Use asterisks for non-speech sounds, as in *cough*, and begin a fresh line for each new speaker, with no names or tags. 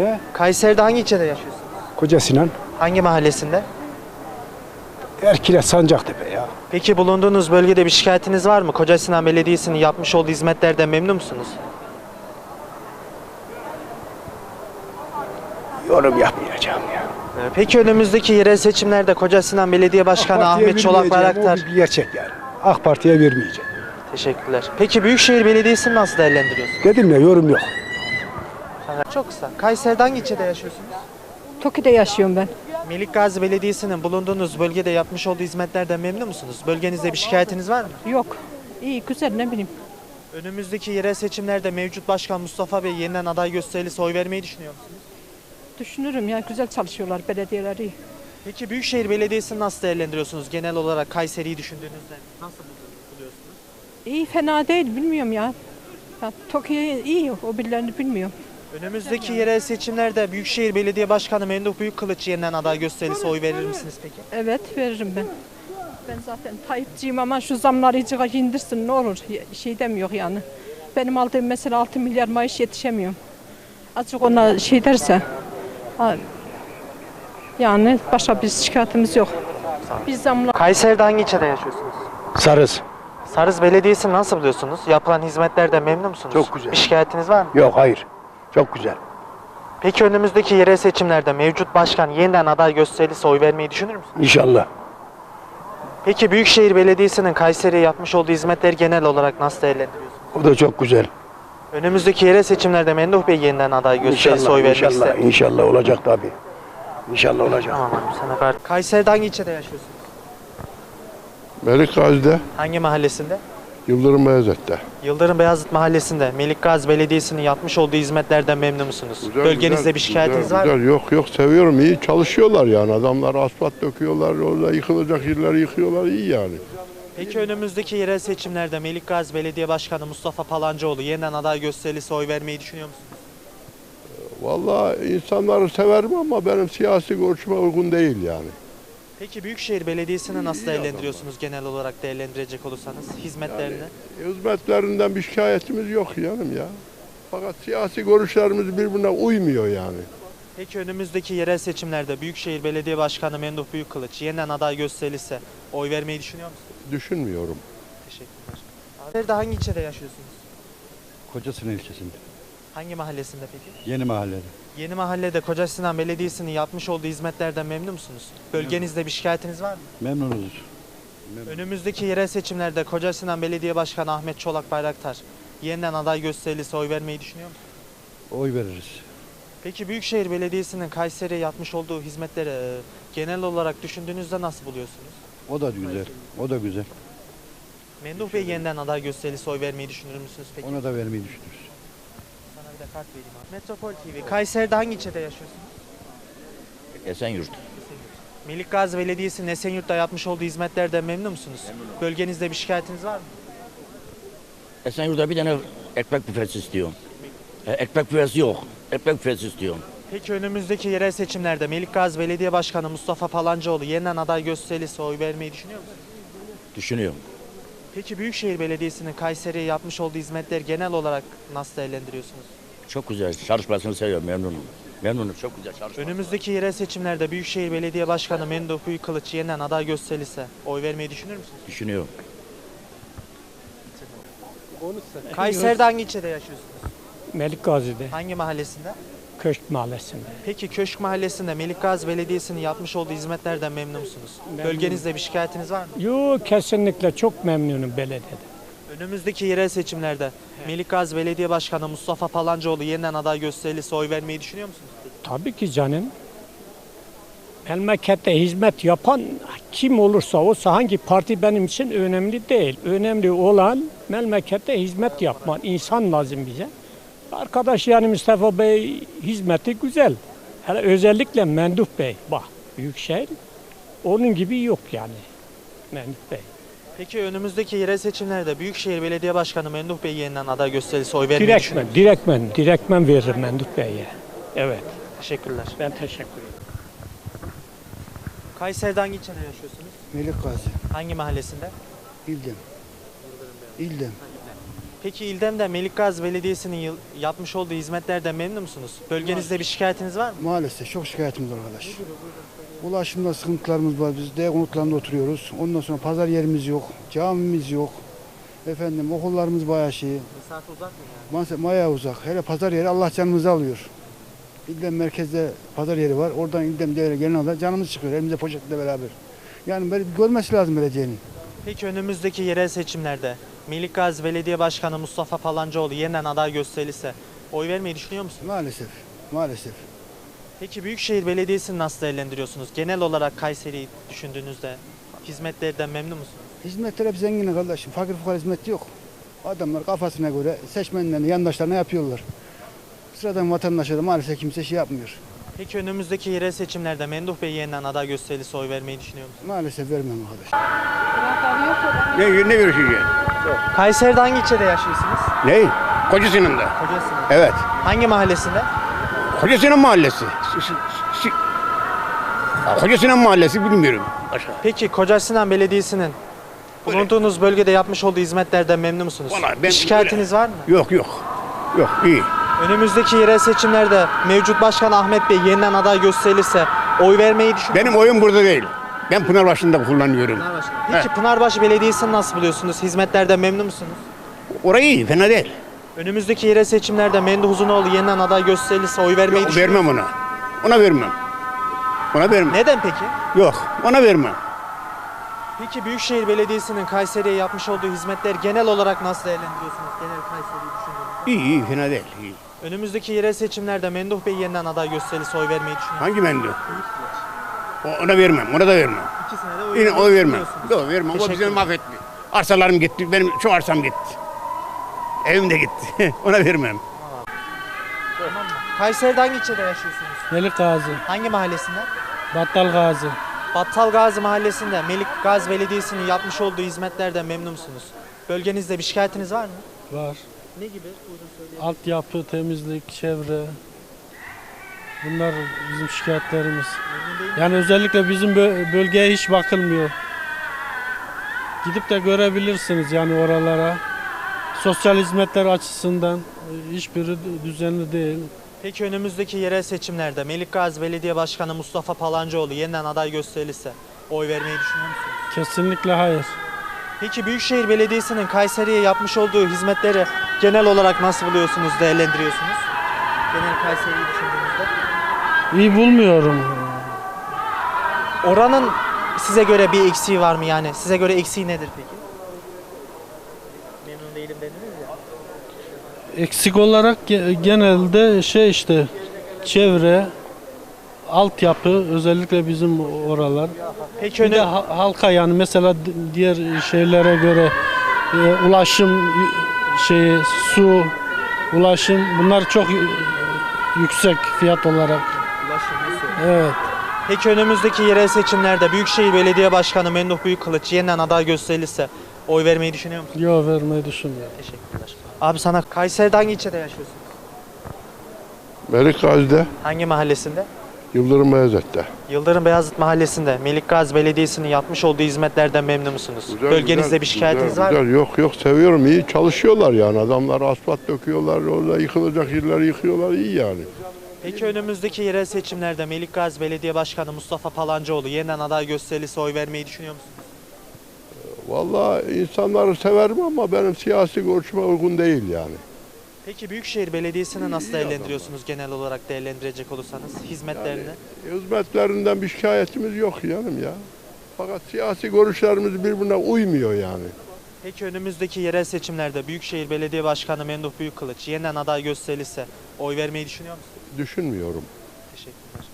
He?
Kayseri'de hangi ilçede yaşıyorsunuz?
Koca Sinan.
Hangi mahallesinde?
Erkile Sancaktepe ya.
Peki bulunduğunuz bölgede bir şikayetiniz var mı? Koca Sinan Belediyesi'nin yapmış olduğu hizmetlerden memnun musunuz?
Yorum yapmayacağım ya.
Ee, Peki önümüzdeki yerel seçimlerde Koca Sinan Belediye Başkanı
Partiye
Ahmet Çolak
vermeyeceğim,
Bayraktar
O bir gerçek yani. AK Parti'ye vermeyeceğim.
Teşekkürler. Peki Büyükşehir Belediyesi'ni nasıl değerlendiriyorsunuz?
Dedim ya yorum yok.
Çok kısa. Kayseri'de hangi ilçede yaşıyorsunuz?
Toki'de yaşıyorum ben.
Melik Gazi Belediyesi'nin bulunduğunuz bölgede yapmış olduğu hizmetlerden memnun musunuz? Bölgenizde bir şikayetiniz var mı?
Yok. İyi güzel ne bileyim.
Önümüzdeki yerel seçimlerde mevcut başkan Mustafa Bey yeniden aday gösterilirse oy vermeyi düşünüyor musunuz?
Düşünürüm ya güzel çalışıyorlar belediyeler iyi.
Peki Büyükşehir Belediyesi'ni nasıl değerlendiriyorsunuz genel olarak Kayseri'yi düşündüğünüzde? Nasıl buluyorsunuz?
İyi fena değil bilmiyorum ya. ya Toki iyi o birilerini bilmiyorum.
Önümüzdeki yerel seçimlerde Büyükşehir Belediye Başkanı Memduh Büyükkılıç yeniden aday gösterilirse oy verir misiniz peki?
Evet veririm ben. Ben zaten Tayyipçiyim ama şu zamları iyice indirsin ne olur. Şey demiyor yani. Benim aldığım mesela 6 milyar maaş yetişemiyorum. Azıcık ona şey derse. Yani başka bir şikayetimiz yok. Biz zamlar
Kayseri'de hangi ilçede yaşıyorsunuz?
Sarız.
Sarız Belediyesi'ni nasıl buluyorsunuz? Yapılan hizmetlerden memnun musunuz?
Çok güzel.
Bir şikayetiniz var mı?
Yok hayır. Çok güzel.
Peki önümüzdeki yerel seçimlerde mevcut başkan yeniden aday gösterilirse oy vermeyi düşünür müsünüz?
İnşallah.
Peki Büyükşehir Belediyesi'nin Kayseri'ye yapmış olduğu hizmetleri genel olarak nasıl değerlendiriyorsunuz?
O da çok güzel.
Önümüzdeki yerel seçimlerde Memduh Bey yeniden aday gösterilirse
İnşallah,
oy vermek
inşallah,
ister.
inşallah olacak tabii. İnşallah olacak.
Tamam abi sana kadar. Kayseri'de hangi ilçede yaşıyorsunuz?
Melik Gazi'de,
Hangi mahallesinde?
Yıldırım Beyazıt'ta.
Yıldırım Beyazıt Mahallesi'nde Melik Gazi Belediyesi'nin yapmış olduğu hizmetlerden memnun musunuz?
Güzel,
Bölgenizde
güzel,
bir şikayetiniz
güzel,
var mı?
güzel. Yok yok seviyorum iyi çalışıyorlar yani adamlar asfalt döküyorlar orada yıkılacak yerleri yıkıyorlar iyi yani.
Peki önümüzdeki yerel seçimlerde Melik Gazi Belediye Başkanı Mustafa Palancıoğlu yeniden aday gösterilirse oy vermeyi düşünüyor musunuz?
Vallahi insanları severim ama benim siyasi görüşüme uygun değil yani.
Peki Büyükşehir Belediyesi'ni nasıl değerlendiriyorsunuz genel olarak değerlendirecek olursanız hizmetlerini?
Hizmetlerinden bir şikayetimiz yok yanım ya. Fakat siyasi görüşlerimiz birbirine uymuyor yani.
Peki önümüzdeki yerel seçimlerde Büyükşehir Belediye Başkanı Memduh Büyükkılıç yeniden aday gösterilirse oy vermeyi düşünüyor musunuz?
Düşünmüyorum.
Teşekkürler. Nerede hangi ilçede yaşıyorsunuz?
Kocasinan ilçesinde.
Hangi mahallesinde peki?
Yeni mahallede.
Yeni mahallede Koca Sinan Belediyesi'nin yapmış olduğu hizmetlerden memnun musunuz? Bölgenizde bir şikayetiniz var mı?
Memnunuz.
Önümüzdeki yerel seçimlerde Koca Sinan Belediye Başkanı Ahmet Çolak Bayraktar yeniden aday gösterilirse oy vermeyi düşünüyor musunuz?
Oy veririz.
Peki Büyükşehir Belediyesi'nin Kayseri'ye yapmış olduğu hizmetleri e, genel olarak düşündüğünüzde nasıl buluyorsunuz?
O da güzel. O da güzel.
Memduh Bey yeniden aday gösterilirse oy vermeyi düşünür müsünüz peki?
Ona da vermeyi düşünürüz.
De kart vereyim abi. Metropol TV. Kayseri'de hangi ilçede yaşıyorsunuz?
Esenyurt.
Melik Gazi Belediyesi'nin Esenyurt'ta yapmış olduğu hizmetlerden memnun musunuz? Bölgenizde bir şikayetiniz var mı?
Esenyurt'ta bir tane ekmek büfesi istiyorum. E, ekmek büfesi yok. Ekmek büfesi istiyorum.
Peki önümüzdeki yerel seçimlerde Melik Gazi Belediye Başkanı Mustafa Palancıoğlu yeniden aday gösterilirse oy vermeyi düşünüyor musunuz?
Düşünüyorum.
Peki Büyükşehir Belediyesi'nin Kayseri'ye yapmış olduğu hizmetleri genel olarak nasıl değerlendiriyorsunuz?
Çok güzel. Çalışmasını seviyorum. Memnunum. Memnunum. Çok güzel çalışma.
Önümüzdeki yerel seçimlerde Büyükşehir Belediye Başkanı Memduh Büyükkılıç yeniden aday gösterilirse oy vermeyi düşünür müsünüz?
Düşünüyorum.
Kayseri'de hangi ilçede yaşıyorsunuz?
Melik Gazi'de,
Hangi mahallesinde?
Köşk Mahallesi'nde.
Peki Köşk Mahallesi'nde Melik Gazi Belediyesi'nin yapmış olduğu hizmetlerden memnun musunuz? Bölgenizde bir şikayetiniz var mı?
Yok kesinlikle çok memnunum belediyede.
Önümüzdeki yerel seçimlerde Melik Gazi Belediye Başkanı Mustafa Palancıoğlu yeniden aday gösterilirse oy vermeyi düşünüyor musunuz?
Tabii ki canım. Memlekette hizmet yapan kim olursa olsa hangi parti benim için önemli değil. Önemli olan memlekette hizmet yapman. insan lazım bize. Arkadaş yani Mustafa Bey hizmeti güzel. Hele özellikle Menduh Bey bak Büyükşehir onun gibi yok yani. Menduh Bey.
Peki önümüzdeki yerel seçimlerde Büyükşehir Belediye Başkanı Memduh Bey yeniden aday gösterilirse oy vermeyi
Direktmen, direktmen, direktmen veririm Menduh Bey'e. Evet.
Teşekkürler.
Ben teşekkür ederim.
Kayseri'de hangi ilçede yaşıyorsunuz?
Melik Gazi,
Hangi mahallesinde?
İldem. İldem.
Peki İldem'de Melikgazi Belediyesi'nin yıl- yapmış olduğu hizmetlerden memnun musunuz? Bölgenizde bir şikayetiniz var mı?
Maalesef çok şikayetimiz var arkadaş. Ulaşımda sıkıntılarımız var. Biz D konutlarında oturuyoruz. Ondan sonra pazar yerimiz yok. Camimiz yok. Efendim okullarımız bayağı şey.
Mesafe uzak mı yani?
Maalesef bayağı uzak. Hele pazar yeri Allah canımızı alıyor. İldem merkezde pazar yeri var. Oradan İldem devre gelen anda canımız çıkıyor. Elimize poşetle beraber. Yani böyle görmesi lazım belediyenin.
Peki önümüzdeki yerel seçimlerde Melikgazi Belediye Başkanı Mustafa Palancıoğlu yeniden aday gösterilirse oy vermeyi düşünüyor musunuz?
Maalesef. Maalesef.
Peki Büyükşehir Belediyesi'ni nasıl değerlendiriyorsunuz? Genel olarak Kayseri'yi düşündüğünüzde hizmetlerden memnun musunuz?
Hizmetler hep zengin kardeşim. Fakir fukara hizmeti yok. Adamlar kafasına göre seçmenlerine, yandaşlarına yapıyorlar. Sıradan vatandaşlara maalesef kimse şey yapmıyor.
Peki önümüzdeki yerel seçimlerde Memduh Bey yeniden aday gösterilirse oy vermeyi düşünüyor musunuz?
Maalesef vermem arkadaş.
Ne, ne görüşeceğiz?
Kayseri'de hangi ilçede yaşıyorsunuz?
Ne? Kocasının da.
Kocasinan.
Evet.
Hangi mahallesinde?
Kocasının mahallesi. Kocasının mahallesi bilmiyorum. Aşağı.
Peki Kocasinan Belediyesi'nin bulunduğunuz bölgede yapmış olduğu hizmetlerden memnun musunuz?
Vallahi ben
Bir şikayetiniz var mı?
Yok yok. Yok iyi.
Önümüzdeki yerel seçimlerde mevcut başkan Ahmet Bey yeniden aday gösterilirse oy vermeyi düşünüyor
Benim oyun burada değil. Ben Pınarbaşı'nda kullanıyorum.
musunuz? Peki Pınarbaşı Belediyesi'ni nasıl buluyorsunuz? Hizmetlerden memnun musunuz?
Orayı iyi, fena değil.
Önümüzdeki yerel seçimlerde Memduh Uzunoğlu yeniden aday gösterilirse oy vermeyi
Yok,
düşünüyor
vermem ona. Ona vermem. Ona vermem.
Neden peki?
Yok, ona vermem.
Peki Büyükşehir Belediyesi'nin Kayseri'ye yapmış olduğu hizmetler genel olarak nasıl değerlendiriyorsunuz? Genel Kayseri'yi düşündüğünüzde.
İyi iyi, fena değil. iyi.
Önümüzdeki yerel seçimlerde Memduh Bey yeniden aday gösterilirse oy vermeyi düşünüyor musunuz?
Hangi mendil? O- Ona vermem, ona da vermem.
İkisine de oy
Yine
vermeyi
oy vermem.
düşünüyorsunuz.
Yok vermem, o
Teşekkür
bizi
ederim.
mahvetti. Arsalarım gitti, benim şu arsam gitti. Evim de gitti. *laughs* ona vermem.
Kayseri'de hangi ilçede yaşıyorsunuz?
Melik Gazi,
Hangi mahallesinde?
Battal Gazi.
Battal Gazi Mahallesi'nde Melik Gazi Belediyesi'nin yapmış olduğu hizmetlerden memnun musunuz? Bölgenizde bir şikayetiniz var mı?
Var.
Ne gibi? Buyurun söyleyin.
Altyapı, temizlik, çevre. Bunlar bizim şikayetlerimiz. Yani özellikle bizim bö- bölgeye hiç bakılmıyor. Gidip de görebilirsiniz yani oralara. Sosyal hizmetler açısından e, hiçbiri düzenli değil.
Peki önümüzdeki yerel seçimlerde Melik Gazi Belediye Başkanı Mustafa Palancıoğlu yeniden aday gösterilirse oy vermeyi düşünüyor musunuz?
Kesinlikle hayır.
Peki Büyükşehir Belediyesi'nin Kayseri'ye yapmış olduğu hizmetleri genel olarak nasıl buluyorsunuz, değerlendiriyorsunuz? Genel Kayseri'yi düşündüğünüzde.
İyi bulmuyorum.
Oranın size göre bir eksiği var mı yani? Size göre eksiği nedir peki? Memnun değilim dediniz ya.
Eksik olarak ge- genelde şey işte çevre, altyapı özellikle bizim oralar.
Peki
Bir de ha- halka yani mesela di- diğer şeylere göre e, ulaşım şeyi su ulaşım bunlar çok yüksek fiyat olarak. Evet.
peki önümüzdeki yerel seçimlerde Büyükşehir Belediye Başkanı Memduh Büyükkılıç yeniden aday gösterilirse oy vermeyi düşünüyor musunuz?
Yok vermeyi düşünmüyorum.
Teşekkürler. Abi sana Kayseri'de hangi ilçede yaşıyorsun?
Melik Gazi'de,
Hangi mahallesinde?
Yıldırım Beyazıt'ta.
Yıldırım Beyazıt Mahallesi'nde Melik Gazi Belediyesi'nin yapmış olduğu hizmetlerden memnun musunuz?
Güzel,
Bölgenizde
güzel,
bir şikayetiniz
güzel,
var mı?
güzel. Yok yok seviyorum iyi çalışıyorlar yani adamlar asfalt döküyorlar orada yıkılacak yerleri yıkıyorlar iyi yani.
Peki önümüzdeki yerel seçimlerde Melik Gazi Belediye Başkanı Mustafa Palancıoğlu yeniden aday gösterilirse oy vermeyi düşünüyor musunuz?
Vallahi insanları severim ama benim siyasi görüşüme uygun değil yani.
Peki Büyükşehir Belediyesi'ni nasıl değerlendiriyorsunuz genel olarak değerlendirecek olursanız hizmetlerini?
Hizmetlerinden bir şikayetimiz yok yanım ya. Fakat siyasi görüşlerimiz birbirine uymuyor yani.
Peki önümüzdeki yerel seçimlerde Büyükşehir Belediye Başkanı Memduh Büyükkılıç yeniden aday gösterilirse oy vermeyi düşünüyor musunuz?
Düşünmüyorum.
Teşekkürler.